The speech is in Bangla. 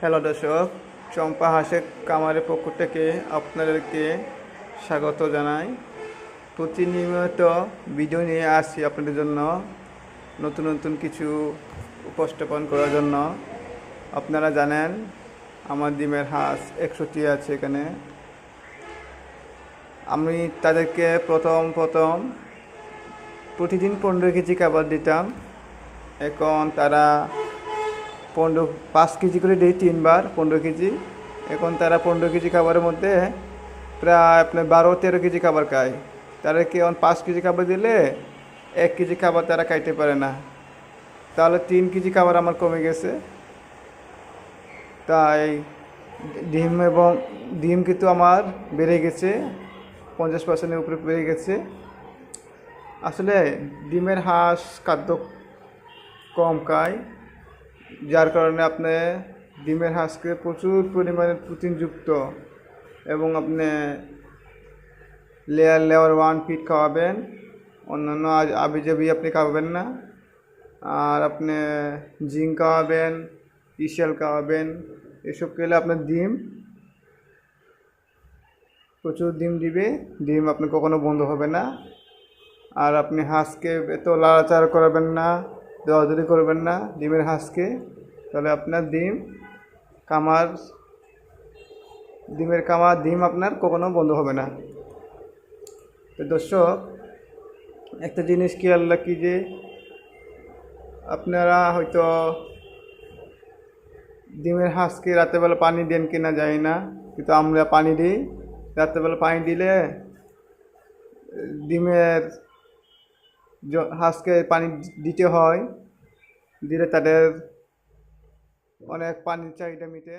হ্যালো দর্শক, চম্পা হাঁসের কামারের পক্ষ থেকে আপনাদেরকে স্বাগত জানাই। প্রতিনিয়ত ভিডিও নিয়ে আসছি আপনাদের জন্য, নতুন নতুন কিছু উপস্থাপন করার জন্য। আপনারা জানেন, আমার ডিমের হাঁস একশোটি আছে এখানে। আমি তাদেরকে প্রথম প্রথম প্রতিদিন পনেরো কেজি খাবার দিতাম। এখন তারা পনেরো, পাঁচ কেজি করে দিই তিনবার, পনেরো কেজি। এখন তারা পনেরো কেজি খাবারের মধ্যে প্রায় আপনার বারো, তেরো কেজি খাবার খায়। তাদেরকে এখন পাঁচ কেজি খাবার দিলে এক কেজি খাবার তারা খাইতে পারে না। তাহলে তিন কেজি খাবার আমার কমে গেছে। তাই ডিম এবং ডিম কিন্তু আমার বেড়ে গেছে, পঞ্চাশ পার্সেন্টের উপরে বেড়ে গেছে। আসলে ডিমের হাঁস খাদ্য কম খায়। যার কারণে আপনি ডিমের হাঁসকে প্রচুর পরিমাণে প্রোটিনযুক্ত এবং আপনি লেয়ার লেয়ার ওয়ান ফিট খাওয়াবেন। অন্যান্য আবি জাবি আপনি খাওয়াবেন না। আর আপনি জিঙ্ক খাওয়াবেন ইশাল খাওয়াবেন, এসব খেলে আপনার ডিম প্রচুর ডিম দিবে। ডিম আপনি কখনো বন্ধ হবে না। আর আপনি হাঁসকে এত লাড়াচাড়া করাবেন না। দৌড়াদৌড়ি করবেন না ডিমের হাঁসকে। তাহলে আপনার ডিম কামার, ডিমের কামার ডিম আপনার কখনো বন্ধ হবে না। তো দর্শক, একটা জিনিস খেয়াল রাখি যে আপনারা হয়তো ডিমের হাঁসকে রাতেরবেলা পানি দেন কিনা যায় না, কিন্তু আমরা পানি দিই। রাত্রেবেলা পানি দিলে ডিমের হাঁসকে পানি দিতে হয় দিলে তাদের অনেক পানির চাহিদা মিটে।